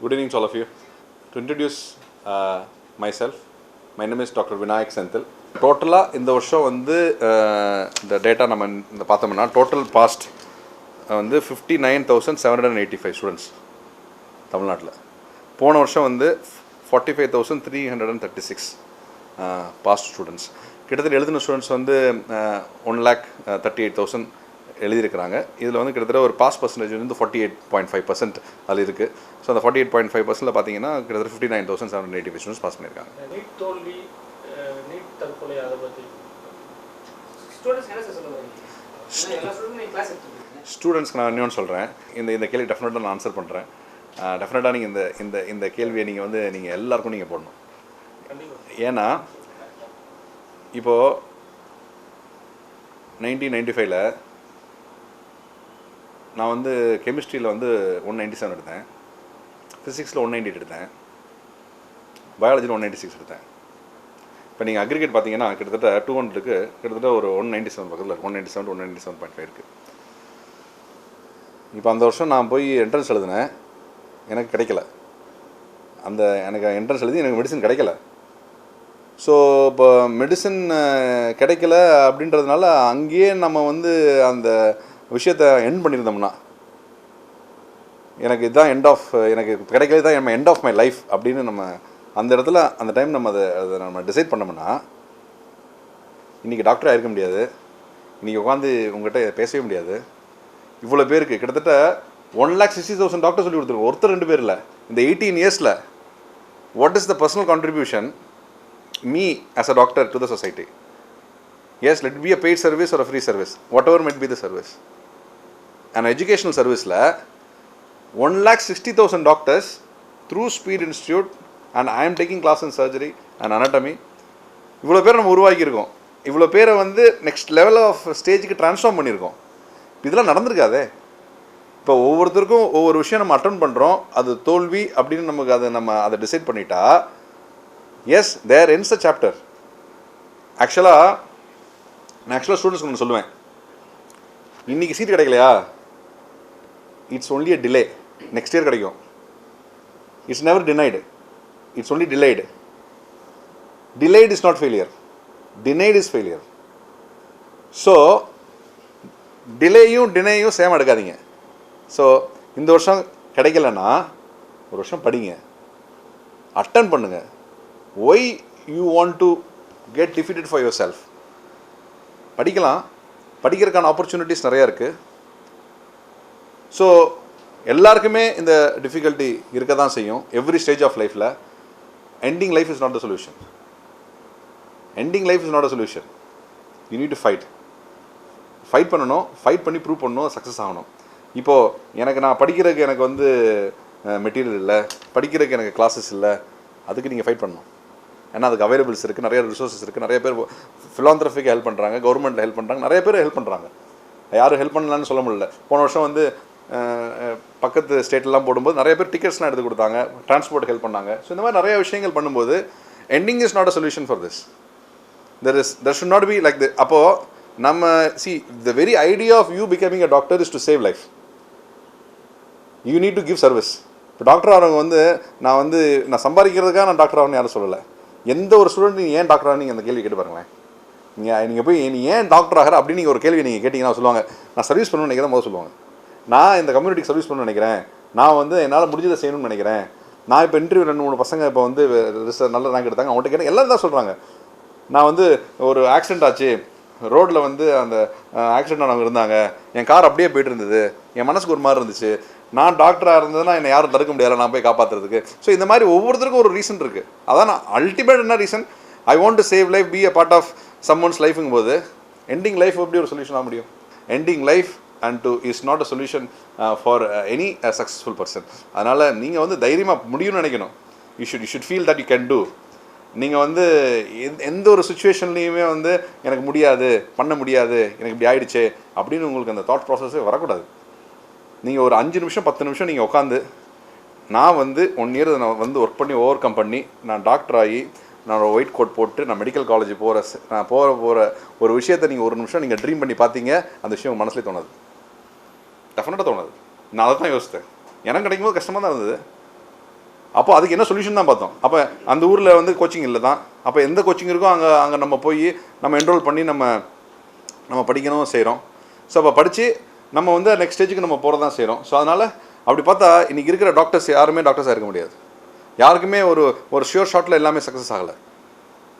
Good evening to all of you. To introduce uh, myself, my name is Dr. Vinayak டோட்டலாக இந்த வருஷம் வந்து uh, இந்த data நம்ம இந்த பார்த்தோம்னா டோட்டல் பாஸ்ட் வந்து fifty nine thousand seven hundred eighty five students தமிழ்நாட்டில் போன வருஷம் வந்து forty five thousand three hundred and thirty six pass students கிட்டத்தட்ட எழுதின ஸ்டூடெண்ட்ஸ் வந்து one lakh thirty eight thousand எழுதியிருக்கிறாங்க. இதில் வந்து கிட்டத்தட்ட ஒரு பாஸ் பர்சன்டேஜ் வந்து forty eight point five percent அதில் இருக்குது ஸோ அந்த ஃபார்ட்டி எயிட் பாயிண்ட் ஃபைவ் பர்சன்ட்டில் பார்த்தீங்கன்னா கிட்டத்தட்ட fifty nine thousand seven eighty students pass பண்ணியிருக்காங்க. அதை ஸ்டூடெண்ட்ஸ்க்கு நான் இன்னொன்று சொல்கிறேன் இந்த இந்த கேள்வி டெஃபினட்டாக நான் ஆன்சர் பண்ணுறேன் டெஃபினட்டாக நீங்கள் இந்த இந்த இந்த கேள்வியை நீங்கள் வந்து நீங்கள் எல்லாருக்கும் நீங்கள் போடணும். ஏன்னா இப்போது நைன்டீன் நைன்டி ஃபைவ்ல நான் வந்து கெமிஸ்ட்ரியில் வந்து ஒன் நைன்டி செவன் எடுத்தேன் ஃபிசிக்ஸில் ஒன் நைன்டி எடுத்தேன். பயாலஜியில் ஒன் நைன்டி சிக்ஸ் எடுத்தேன். இப்போ நீங்கள் அக்ரிகேட் பார்த்தீங்கன்னா கிட்டத்தட்ட டூ ஹண்ட்ரடுக்கு கிட்டத்தட்ட ஒரு ஒன் நைன்டி செவன் பக்கத்தில் one ninety seven one ninety seven point five இருக்குது இப்போ அந்த வருஷம் நான் போய் என்ட்ரன்ஸ் எழுதினேன். எனக்கு கிடைக்கல. அந்த எனக்கு என்ட்ரன்ஸ் எழுதி எனக்கு மெடிசன் கிடைக்கல. ஸோ இப்போ மெடிசன் கிடைக்கல அப்படின்றதுனால அங்கேயே நம்ம வந்து அந்த விஷயத்தை எண்ட் பண்ணியிருந்தோம்னா எனக்கு இதுதான் எண்ட் ஆஃப் எனக்கு கிடைக்கல தான் நம்ம எண்ட் ஆஃப் மை லைஃப் அப்படின்னு நம்ம அந்த இடத்துல அந்த டைம் நம்ம அதை அதை நம்ம டிசைட் பண்ணோம்னா இன்றைக்கி டாக்டர் ஆயிருக்க முடியாது. இன்றைக்கி உட்காந்து உங்கள்கிட்ட பேசவே முடியாது. இவ்வளோ பேருக்கு கிட்டத்தட்ட one lakh sixty thousand doctor சொல்லி கொடுத்துருக்கோம். ஒருத்தர் ரெண்டு பேர் இல்லை. இந்த எயிட்டீன் இயர்ஸில் what is the personal contribution me as a doctor to the society Yes, let be paid service or service free service whatever might be the service service. An educational service la 1 lakh 60,000 doctors through Speed Institute and I taking class in surgery and anatomy இவ்வளோ பேர் நம்ம உருவாக்கியிருக்கோம். இவ்வளோ பேரை வந்து next level of ஸ்டேஜுக்கு transform பண்ணியிருக்கோம். இதெல்லாம் நடந்திருக்காதே. இப்போ ஒவ்வொருத்தருக்கும் ஒவ்வொரு விஷயம் நம்ம அட்டன் பண்ணுறோம் அது தோல்வி அப்படின்னு நமக்கு அதை நம்ம அதை டிசைட் பண்ணிட்டா yes there ends a chapter ஆக்சுவலாக நான் ஆக்சுவலாக ஸ்டூடெண்ட்ஸ்க்கு ஒன்று சொல்லுவேன். இன்றைக்கி சீட் கிடைக்கலையா? It's only a delay next year கிடைக்கும். It's never denied it's only delayed delayed is not failure denied is failure so டிலேயும் டினேயும் சேம் எடுக்காதீங்க. ஸோ இந்த வருஷம் கிடைக்கலன்னா ஒரு வருஷம் படிங்க. அட்டன் பண்ணுங்கள் why you want to get defeated for yourself படிக்கலாம். படிக்கிறதுக்கான ஆப்பர்ச்சுனிட்டிஸ் நிறையா இருக்குது ஸோ எல்லாருக்குமே இந்த டிஃபிகல்ட்டி இருக்க தான் செய்யும். எவ்ரி ஸ்டேஜ் ஆஃப் லைஃப்பில் ending life is not a solution ending life is not a solution you need to fight fight பண்ணணும். ஃபைட் பண்ணி ப்ரூவ் பண்ணணும். சக்ஸஸ் ஆகணும். இப்போது எனக்கு நான் படிக்கிறதுக்கு எனக்கு வந்து மெட்டீரியல் இல்லை. படிக்கிறதுக்கு எனக்கு கிளாஸஸ் இல்லை. அதுக்கு நீங்கள் ஃபைட் பண்ணணும். ஏன்னா அதுக்கு அவைலபிள்ஸ் இருக்குது நிறைய ரிசோர்ஸஸ் இருக்குது நிறைய பேர் ஃபிலாந்திரஃபிக்கு ஹெல்ப் பண்ணுறாங்க கவர்மெண்ட்டில் ஹெல்ப் பண்ணுறாங்க நிறைய பேர் ஹெல்ப் பண்ணுறாங்க யாரும் ஹெல்ப் பண்ணலான்னு சொல்ல முடியல. போன வருஷம் வந்து பக்கத்து ஸ்டேட்லாம் போடும்போது நிறைய பேர் டிக்கெட்ஸ்லாம் எடுத்து கொடுத்தாங்க டிரான்ஸ்போர்ட் ஹெல்ப் பண்ணாங்க. ஸோ இந்த மாதிரி நிறைய விஷயங்கள் பண்ணும்போது ending is not a solution for this there is there should not be like the அப்போது நம்ம see the very idea of you becoming a doctor is to save life you need to give service இப்போ doctor ஆகிறவங்க வந்து நான் வந்து நான் சம்பாதிக்கிறதுக்காக நான் doctor ஆகணும்னு யாரும் சொல்லலை. எந்த ஒரு ஸ்டூடெண்ட் நீங்கள் ஏன் டாக்டர் நீங்கள் அந்த கேள்வி கேட்டு பாருங்களேன். நீங்கள் நீங்கள் போய் நீ ஏன் டாக்டர் ஆகிற அப்படின்னு நீங்கள் ஒரு கேள்வி நீங்கள் கேட்டிங்கன்னா சொல்லுவாங்க. நான் சர்வீஸ் பண்ணணும்னு நினைக்கிறத முதல் சொல்லுவாங்க. நான் இந்த கம்யூனிட்டிக்கு சர்வீஸ் பண்ணணும்னு நினைக்கிறேன். நான் வந்து என்னால் முடிஞ்சதை செய்யணும்னு நினைக்கிறேன். நான் இப்போ இன்டர்வியூ ரெண்டு மூணு பசங்க இப்போ வந்து ரிச- நல்ல ரேங்க் எடுத்தாங்க. அவங்கள்ட்ட கேட்டேன் எல்லாரும் தான் சொல்கிறாங்க நான் வந்து ஒரு ஆக்சிடென்ட் ஆச்சு. ரோட்டில் வந்து அந்த ஆக்சிடென்ட் ஆனவங்க இருந்தாங்க. என் கார் அப்படியே போயிட்டு இருந்தது. என் மனசுக்கு ஒரு மாதிரி இருந்துச்சு. நான் டாக்டராக இருந்ததுன்னா என்னை யாரும் தடுக்க முடியாது நான் போய் காப்பாற்றுறதுக்கு ஸோ இந்த மாதிரி ஒவ்வொருத்தருக்கும் ஒரு ரீசன் இருக்குது அதான் நான் அல்டிமேட் என்ன reason I want to save life be a part of someone's லைஃபுங்கும் போது எண்டிங் லைஃப் எப்படி ஒரு சொல்யூஷன் ஆக முடியும்? Ending life and to is not a solution for any successful person அதனால் நீங்கள் வந்து தைரியமாக முடியும்னு நினைக்கணும். You should you should feel that you can do நீங்கள் வந்து எந்த- எந்த ஒரு சுச்சுவேஷன்லேயுமே வந்து எனக்கு முடியாது பண்ண முடியாது எனக்கு இப்படி ஆயிடுச்சே அப்படின்னு உங்களுக்கு அந்த தாட் ப்ராசஸே வரக்கூடாது. நீங்கள் ஒரு அஞ்சு நிமிஷம் பத்து நிமிஷம் நீங்கள் உட்காந்து நான் வந்து ஒன் இயர் நான் வந்து ஒர்க் பண்ணி ஓவர் கம் பண்ணி நான் டாக்டர் ஆகி நான் ஒரு ஒயிட் கோட் போட்டு நான் மெடிக்கல் காலேஜ் போகிற நான் போகிற போகிற ஒரு விஷயத்தை நீங்கள் ஒரு நிமிஷம் நீங்கள் ட்ரீம் பண்ணி பார்த்தீங்க அந்த விஷயம் உங்கள் மனசுலேயே தோணாது. டெஃபினட்டாக தோணுது. நான் அதை தான் யோசித்தேன். எனக்கு கிடைக்கும்போது கஷ்டமாக தான் இருந்தது. அப்போ அதுக்கு என்ன சொல்யூஷன் தான் பார்த்தோம். அப்போ அந்த ஊரில் வந்து கோச்சிங் இல்லை தான். அப்போ எந்த கோச்சிங் இருக்கோ அங்கே அங்கே நம்ம போய் நம்ம என்ரோல் பண்ணி நம்ம நம்ம படிக்கணும் செய்கிறோம் ஸோ அப்போ படித்து நம்ம வந்து நெக்ஸ்ட் ஸ்டேஜுக்கு நம்ம போகிறது தான் செய்கிறோம் ஸோ அதனால் அப்படி பார்த்தா இன்றைக்கி இருக்கிற டாக்டர்ஸ் யாருமே டாக்டர்ஸாக இருக்க முடியாது. யாருக்குமே ஒரு ஒரு ஷியோர் ஷாட்டில் எல்லாமே சக்ஸஸ் ஆகலை.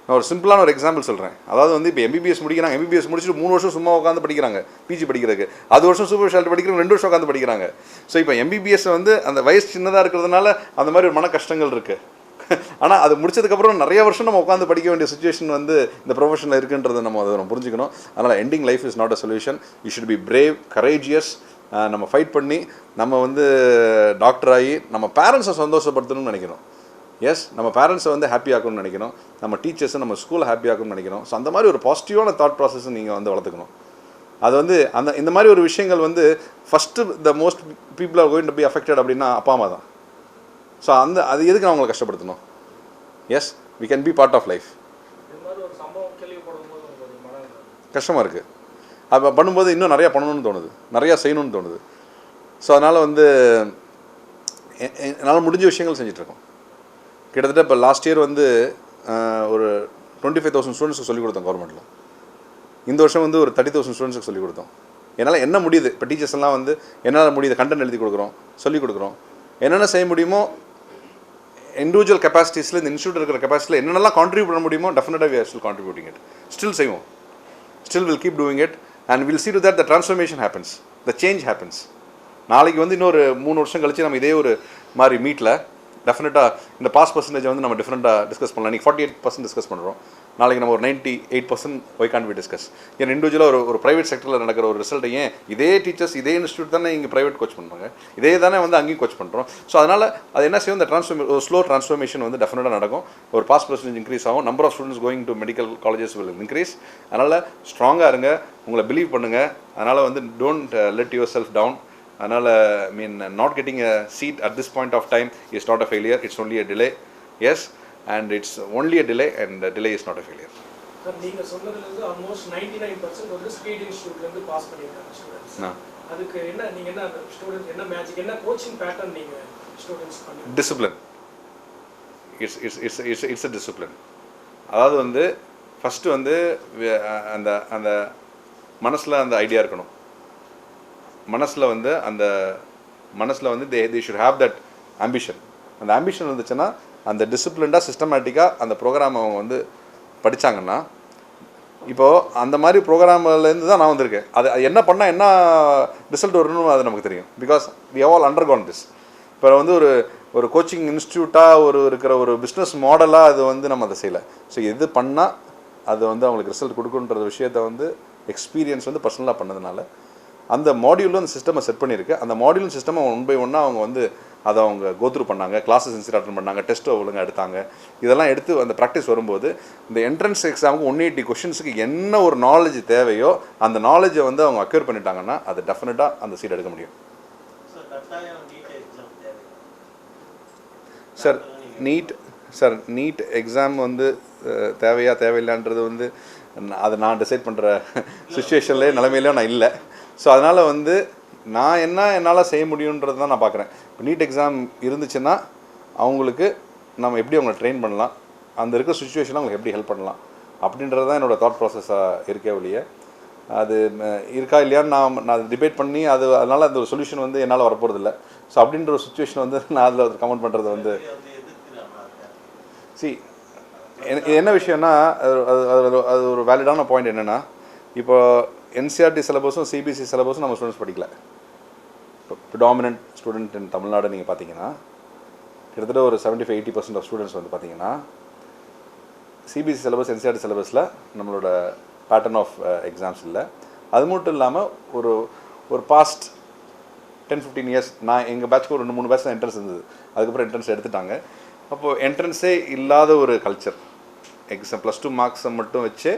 நான் ஒரு சிம்பிளான ஒரு எக்ஸாம்பிள் சொல்கிறேன் அதாவது வந்து இப்போ எம்பிபிஎஸ் முடிக்கிறாங்க. எம்பிபிஎஸ் முடிச்சுட்டு மூணு வருஷம் சும்மா உட்காந்து படிக்கிறாங்க. பிஜி படிக்கிறதுக்கு. அது வருஷம் சூப்பர் ஸ்பெஷாலிட்டி படிக்கிறாங்க ரெண்டு வருஷம் உட்காந்து படிக்கிறாங்க. ஸோ இப்போ எம்பிபிஎஸ் வந்து அந்த வயசு சின்னதாக இருக்கிறதுனால அந்த மாதிரி ஒரு மன கஷ்டங்கள் இருக்குது ஆனால் அது முடிச்சதுக்கப்புறம் நிறைய வருஷம் நம்ம உட்காந்து படிக்க வேண்டிய சுச்சுவேஷன் வந்து இந்த ப்ரொஃபஷனில் இருக்குன்றதை நம்ம அதை நம்ம புரிஞ்சுக்கணும். அதனால் ending life is not a solution you should be brave courageous நம்ம ஃபைட் பண்ணி நம்ம வந்து டாக்டர் ஆகி நம்ம பேரண்ட்ஸை சந்தோஷப்படுத்தணும்னு நினைக்கிறோம் எஸ் நம்ம பேரண்ட்ஸை வந்து ஹாப்பி ஆக்கணும்னு நினைக்கிறோம் நம்ம டீச்சர்ஸை நம்ம ஸ்கூலை ஹாப்பி ஆக்கணும்னு நினைக்கிறோம் ஸோ அந்த மாதிரி ஒரு பாசிட்டிவான தாட் ப்ராசஸை நீங்கள் வந்து வளர்த்துக்கணும். அது வந்து அந்த இந்த மாதிரி ஒரு விஷயங்கள் வந்து first the most people are going to be affected அப்படின்னா அப்பா அம்மா தான். ஸோ அந்த அது எதுக்கு நான் அவங்களை கஷ்டப்படுத்தணும்? Yes we can be part of life கஷ்டமாக இருக்குது அப்போ பண்ணும்போது இன்னும் நிறையா பண்ணணும்னு தோணுது. நிறையா செய்யணும்னு தோணுது. ஸோ அதனால் வந்து என்னால் முடிஞ்ச விஷயங்கள் செஞ்சிட்ருக்கோம் கிட்டத்தட்ட இப்போ லாஸ்ட் இயர் வந்து ஒரு டுவெண்ட்டி ஃபைவ் தௌசண்ட் ஸ்டூடெண்ட்ஸ்க்கு சொல்லிக் கொடுத்தோம் கவர்மெண்ட்டில் இந்த வருஷம் வந்து ஒரு தேர்ட்டி தௌசண்ட் ஸ்டூடெண்ட்ஸ்க்கு சொல்லிக் கொடுத்தோம். என்னால் என்ன முடியுது? இப்போ டீச்சர்ஸ் எல்லாம் வந்து என்னால் முடியுது? கண்டென்ட் எழுதி கொடுக்குறோம் சொல்லிக் கொடுக்குறோம். என்னென்ன செய்ய முடியுமோ இண்டிவிஜுவல் கெப்பாசிட்டிஸில் இந்த இன்ஸ்டியூட் இருக்கிற கெப்பாசிட்டியில் என்னென்னலாம் கான்ட்ரிபியூட் பண்ண முடியுமோ டெஃபினட்டாக we are still contributing it still செய்வோம். Still will keep doing it and will see to that the transformation happens the change happens நாளைக்கு வந்து இன்னொரு மூணு வருஷம் கழித்து நம்ம இதே ஒரு மாதிரி மீட்டில் டெஃபினட்டாக இந்த பாஸ் பர்சன்டேஜ் வந்து நம்ம டிஃப்ரெண்ட்டாக டிஸ்கஸ் பண்ணலாம். இன்றைக்கி ஃபார்ட்டி எயிட் பர்சன்ட் டிஸ்கஸ் பண்ணுறோம் நாளைக்கு நம்ம ஒரு ninety eight percent why can be discuss ஏன் இண்டிவிஜுவலாக ஒரு ஒரு ப்ரைவேட் செக்டரில் நடக்கிற ஒரு ரிசல்ட்டை ஏன் இதே டீச்சர்ஸ் இதே இன்ஸ்டியூட் தானே இங்கே ப்ரைவேட் கோச் பண்ணுறாங்க இதே தானே வந்து அங்கேயும் கோச் பண்ணுறோம் ஸோ அதனால் அது என்ன செய்யும்? இந்த ட்ரான்ஸ்ஃபார்மே ஒரு ஸ்லோ ட்ரான்ஸ்ஃபார்மேஷன் வந்து டெஃபினட்டாக நடக்கும். ஒரு பாஸ் பர்சன்டேஜ் இன்க்ரீஸ் ஆகும். Number of students going to medical colleges will increase அதனால் ஸ்ட்ராங்காக இருங்க. உங்களை பிலீவ் பண்ணுங்கள் அதனால் வந்து don't let yourself down அதனால் mean not getting a seat at this point of time is not a failure it's only a delay yes and it's only a delay and delay is not a failure நீங்கள் சொன்னதுலேருந்து almost ninety nine percent வந்து speed இன்ஸ்டியூட்லேருந்து pass பண்ணியிருக்காங்க students ஆ. அதுக்கு என்ன நீங்கள் என்ன students என்ன மேஜிக் என்ன கோச்சிங் பேட்டர்ன் நீங்கள் ஸ்டூடெண்ட்ஸ் பண்ணி discipline it's it's it's it's it's a discipline அதாவது வந்து ஃபஸ்ட்டு வந்து அந்த அந்த மனசில் அந்த ஐடியா இருக்கணும். மனசில் வந்து அந்த மனசில் வந்து they they should have that ambition அந்த ஆம்பிஷன் இருந்துச்சுன்னா அந்த டிசிப்ளின்டாக சிஸ்டமேட்டிக்காக அந்த ப்ரோக்ராம் அவங்க வந்து படித்தாங்கன்னா இப்போது அந்த மாதிரி ப்ரோக்ராம்லேருந்து தான் நான் வந்திருக்கேன். அது அது என்ன பண்ணால் என்ன ரிசல்ட் வரணும்னு அது நமக்கு தெரியும். Because we all under count this இப்போ வந்து ஒரு ஒரு கோச்சிங் இன்ஸ்டியூட்டாக ஒரு இருக்கிற ஒரு பிஸ்னஸ் மாடலாக அது வந்து நம்ம அதை செய்யலை. ஸோ எது பண்ணால் அது வந்து அவங்களுக்கு ரிசல்ட் கொடுக்குன்ற விஷயத்த வந்து எக்ஸ்பீரியன்ஸ் வந்து பர்சனலாக பண்ணதுனால அந்த மாடியூலும் அந்த சிஸ்டமை செட் பண்ணியிருக்கு. அந்த மாடியூலும் சிஸ்டம் ஒன் பை ஒன்னாக அவங்க வந்து அதை அவங்க கோத்ரூ பண்ணாங்க. கிளாஸஸ் இன்சிட் அட்டன் பண்ணாங்க. டெஸ்ட்டை ஒழுங்காக எடுத்தாங்க. இதெல்லாம் எடுத்து அந்த ப்ராக்டிஸ் வரும்போது இந்த என்ட்ரன்ஸ் எக்ஸாமுக்கு ஒன் எயிட்டி கொஷின்ஸுக்கு என்ன ஒரு நாலேஜ் தேவையோ அந்த நாலேஜை வந்து அவங்க அக்யூர் பண்ணிட்டாங்கன்னா அது டெஃபினட்டாக அந்த சீட் எடுக்க முடியும். Sir NEET sir NEET exam வந்து தேவையா தேவையில்லைன்றது வந்து அதை நான் டிசைட் பண்ணுற சுச்சுவேஷன்லேயே நிலைமையிலே நான் இல்லை. ஸோ அதனால் வந்து நான் என்ன என்னால் செய்ய முடியுன்றது தான் நான் பார்க்குறேன் இப்போ நீட் எக்ஸாம் இருந்துச்சுன்னா அவங்களுக்கு நம்ம எப்படி அவங்களை ட்ரெயின் பண்ணலாம்? அந்த இருக்கிற சுச்சுவேஷனில் அவங்களுக்கு எப்படி ஹெல்ப் பண்ணலாம்? அப்படின்றது தான் என்னோடய தாட் ப்ராசஸாக இருக்கே ஒழிய அது இருக்கா இல்லையான்னு நான் நான் டிபேட் பண்ணி அது அதனால் அந்த ஒரு சொல்யூஷன் வந்து என்னால் வரப்போகிறது இல்லை ஸோ அப்படின்ற ஒரு சுச்சுவேஷன் வந்து நான் அதில் கமெண்ட் பண்ணுறது வந்து சி என்ன விஷயம்னா அது அது அது- அது ஒரு வேலிடான பாயிண்ட் என்னென்னா இப்போ என்சிஆர்டி சிலபஸும் சிபிஎஸ்சி சிலபஸும் நம்ம ஸ்டூடெண்ட்ஸ் படிக்கல. இப்போ ப்ரிடாமினன்ட் ஸ்டூடெண்ட் இன் தமிழ்நாடு நீங்கள் பார்த்தீங்கன்னா கிட்டத்தட்ட ஒரு seventy five eighty percent of students வந்து பார்த்தீங்கன்னா சிபிஎஸ்சி சிலபஸ் என்சிஆர்டி சிலபஸில் நம்மளோட பேட்டர்ன் ஆஃப் எக்ஸாம்ஸ் இல்லை. அது மட்டும் இல்லாமல் ஒரு ஒரு பாஸ்ட் டென் ஃபிஃப்டீன் இயர்ஸ் நான் எங்கள் பேட்ச்க்கு ஒரு ரெண்டு மூணு பேட்ச் தான் என்ட்ரன்ஸ் இருந்தது. அதுக்கப்புறம் என்ட்ரன்ஸ் எடுத்துட்டாங்க. அப்போது என்ட்ரன்ஸே இல்லாத ஒரு கல்ச்சர் எக்ஸாம் ப்ளஸ் டூ மார்க்ஸை மட்டும் வச்சு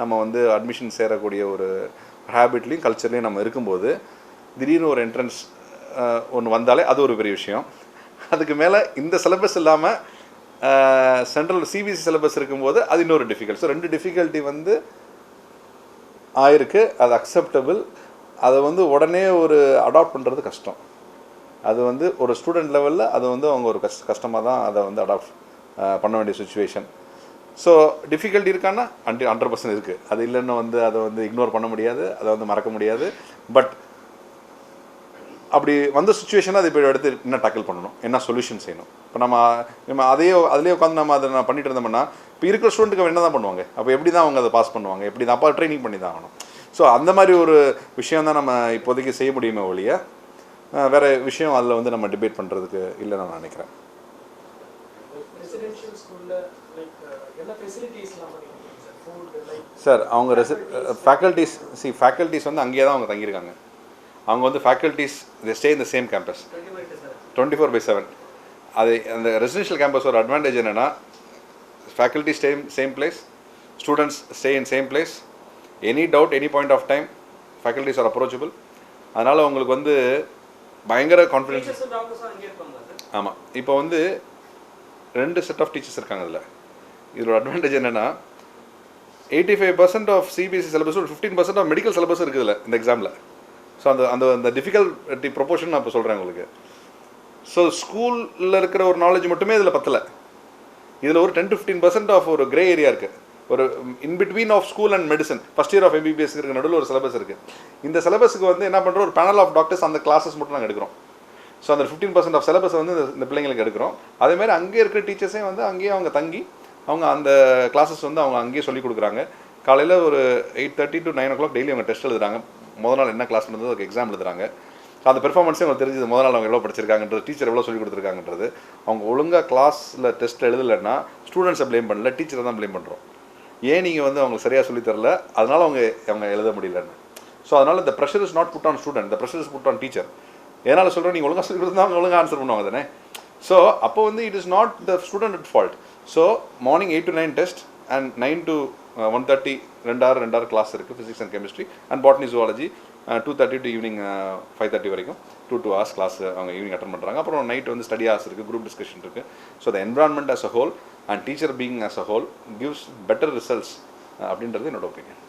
நம்ம வந்து அட்மிஷன் சேரக்கூடிய ஒரு ஹேபிட்லேயும் கல்ச்சர்லேயும் நம்ம இருக்கும்போது திடீர்னு ஒரு என்ட்ரன்ஸ் ஒன்று வந்தாலே அது ஒரு பெரிய விஷயம். அதுக்கு மேலே இந்த சிலபஸ் இல்லாமல் சென்ட்ரல் சிபிஎஸ்சி சிலபஸ் இருக்கும்போது அது இன்னொரு டிஃபிகல்ட் ஸோ ரெண்டு டிஃபிகல்ட்டி வந்து ஆயிருக்கு. அது அக்செப்டபிள் அதை வந்து உடனே ஒரு அடாப்ட் பண்ணுறது கஷ்டம். அது வந்து ஒரு ஸ்டூடெண்ட் லெவலில் அது வந்து அவங்க ஒரு கஷ்ட கஷ்டமாக தான் அதை வந்து அடாப்ட் பண்ண வேண்டிய சுச்சுவேஷன் ஸோ டிஃபிகல்ட் இருக்கான்னா அண்டி ஹண்ட்ரட் பர்சன்ட் இருக்குது அது இல்லைன்னு வந்து அதை வந்து இக்னோர் பண்ண முடியாது அதை வந்து மறக்க முடியாது. பட் அப்படி வந்த சுச்சுவேஷனை அதை இப்போ எடுத்து என்ன டேக்கிள் பண்ணணும்? என்ன சொல்யூஷன் செய்யணும்? இப்போ நம்ம நம்ம அதையே அதிலே உட்காந்து நம்ம அதை நான் பண்ணிட்டு இருந்தோம்னா இப்போ இருக்கிற ஸ்டூடெண்ட்டுக்கு என்ன தான் பண்ணுவாங்க? அப்போ எப்படி தான் அவங்க அதை பாஸ் பண்ணுவாங்க? எப்படி தான் அப்பா ட்ரைனிங் பண்ணி தான் ஆகணும்? ஸோ அந்த மாதிரி ஒரு விஷயம் தான் நம்ம இப்போதைக்கு செய்ய முடியுமே ஒழிய வேறு வேற விஷயம் அதில் வந்து நம்ம டிபேட் பண்ணுறதுக்கு இல்லைன்னு நான் நினைக்கிறேன். ரெசிடென்ஷியல் ஸ்கூல்ல லைக் என்ன ஃபெசிலிட்டிஸ்லாம் சார் அவங்க ரெசி ஃபேக்கல்ட்டிஸ் சி ஃபேக்கல்ட்டிஸ் வந்து அங்கேயே தான் அவங்க தங்கியிருக்காங்க. அவங்க வந்து ஃபேக்கல்ட்டிஸ் ஸ்டே இந்த same campus twenty four by seven அது அந்த ரெசிடென்ஷியல் கேம்பஸ் ஒரு அட்வான்டேஜ் என்னென்னா faculty stay same place students stay in same place any doubt any point of time faculties are approachable அதனால் உங்களுக்கு வந்து பயங்கர கான்ஃபிடென்ஸ் ஆமாம் இப்போ வந்து ரெண்டு செட் ஆஃப் டீச்சர்ஸ் இருக்காங்க அதில். இதோட அட்வான்டேஜ் என்னென்னா eighty five percent of CBSE syllabus ஒரு fifteen percent of medical syllabus இருக்குது இதில் இந்த எக்ஸாமில் ஸோ அந்த அந்த அந்த டிஃபிகல்ட்டி ப்ரொபோர்ஷன் நான் இப்போ சொல்கிறேன் உங்களுக்கு. ஸோ ஸ்கூலில் இருக்கிற ஒரு நாலேஜ் மட்டுமே இதில் பத்தலை. இதில் ஒரு ten to fifteen percent of ஒரு கிரே ஏரியா இருக்குது ஒரு in between of school and medicine first year of MBBS இருக்க நடுவில் ஒரு சிலபஸ் இருக்குது இந்த சிலபஸுக்கு வந்து என்ன பண்ணுறோம் ஒரு பேனல் ஆஃப் டாக்டர்ஸ் அந்த கிளாஸஸ் மட்டும் நாங்கள் எடுக்கிறோம். ஸோ அந்த ஃபிஃப்டீன் பர்சன்ட் ஆஃப் சிலபஸ் வந்து இந்த- பிள்ளைங்களுக்கு எடுக்கிறோம். அதேமாதிரி அங்கே இருக்கிற டீச்சர்ஸே வந்து அங்கேயே அவங்க தங்கி அவங்க அந்த கிளாஸஸ் வந்து அவங்க அங்கேயே சொல்லிக் கொடுக்குறாங்க. காலையில் ஒரு eight thirty to nine o'clock daily அவங்க டெஸ்ட் எழுதுறாங்க. முதல் நாள் என்ன கிளாஸ் நடந்தது அதுக்கு எக்ஸாம் எழுதுறாங்க. அந்த பெர்ஃபார்மன்ஸே அவங்க தெரிஞ்சது முதல் நாள் அவங்க எவ்வளோ படிச்சிருக்காங்கன்றது டீச்சர் எவ்வளோ சொல்லி கொடுத்துருக்காங்கன்றது அவங்க ஒழுங்காக கிளாஸில் டெஸ்ட் எழுதலைன்னா ஸ்டூடெண்ட்ஸை ப்ளேம் பண்ணல டீச்சரை தான் ப்ளேம் பண்ணுறோம் ஏன் நீங்கள் வந்து அவங்களுக்கு சரியாக சொல்லித் தரல? அவங்க அவங்க எழுத முடியலன்னு. ஸோ அதனால் இந்த pressure is not put on student இந்த pressure is put on teacher எதனால் சொல்கிறேன் நீங்கள் ஒழுங்காக சொல்லி கொடுத்தா அவங்க ஒழுங்காக ஆன்சர் பண்ணுவாங்க தானே? ஸோ அப்போ வந்து it is not the student at fault so morning eight to nine test and nine to one thirty ரெண்டாறு ரெண்டாறு கிளாஸ் இருக்குது physics and chemistry and botany zoology two thirty to evening five thirty வரைக்கும் two two hours class அவங்க evening attend பண்ணுறாங்க அப்புறம் night வந்து study hours இருக்குது group discussion இருக்குது so the environment as a whole and teacher being as a whole gives better results அப்படின்றது என்னோட opinion